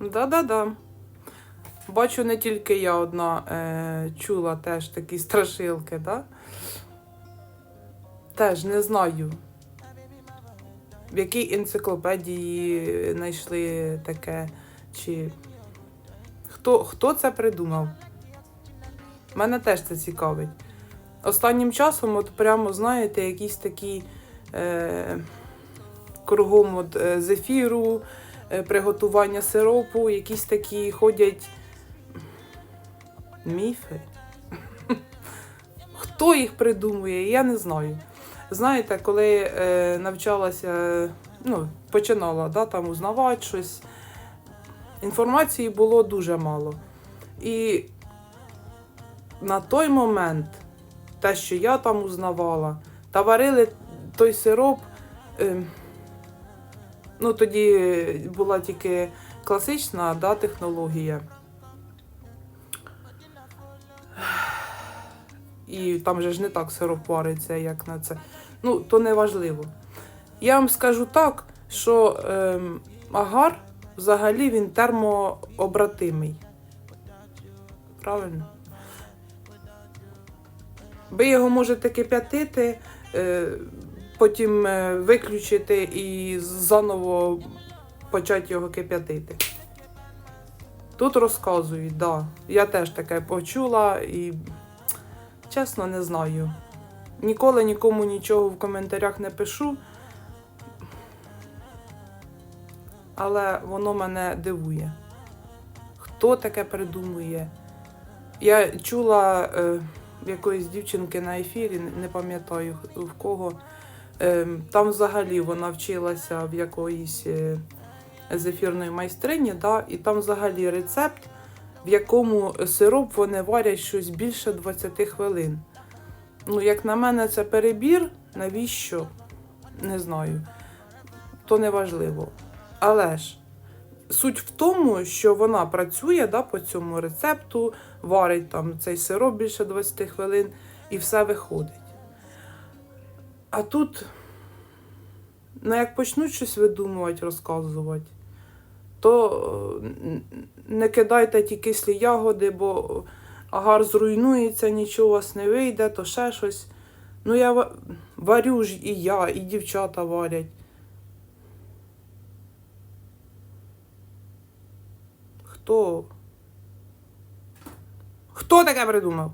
Да-да-да. Бачу, не тільки я одна е, чула теж такі страшилки, да? Теж не знаю. В якій енциклопедії знайшли таке, чи хто, хто це придумав? Мене теж це цікавить. Останнім часом, от прямо, знаєте, якісь такі е, кругом от, е, зефіру, приготування сиропу, якісь такі ходять міфи. Хто їх придумує, я не знаю. Знаєте, коли е, навчалася, ну, починала да, там узнавати щось, інформації було дуже мало. І на той момент те, що я там узнавала, та варили той сироп. Е, ну, тоді була тільки класична да, технологія. І там же ж не так сироп вариться, як на це. Ну, то не важливо. Я вам скажу так, що ем, агар взагалі він термообратимий. Правильно? Ви його можете кип'ятити, е, потім е, виключити і заново почати його кип'ятити. Тут розказують, да. Я теж таке почула і чесно не знаю. Ніколи нікому нічого в коментарях не пишу. Але воно мене дивує. Хто таке придумує? Я чула е, якоїсь дівчинки на ефірі, не- не пам'ятаю в кого. Е, там взагалі вона вчилася в якоїсь е, зефірної майстрині, да, і там взагалі рецепт, в якому сироп вони варять щось більше 20 хвилин. Ну, як на мене, це перебір. Навіщо? Не знаю. То не важливо. Але ж суть в тому, що вона працює да, по цьому рецепту, варить там цей сироп більше 20 хвилин і все виходить. А тут, ну як почнуть щось видумувати, розказувати, то е, не кидайте ті кислі ягоди, бо агар зруйнується, нічого у вас не вийде, то ще щось. Ну, я варю ж і я, і дівчата варять. Хто? Хто таке придумав?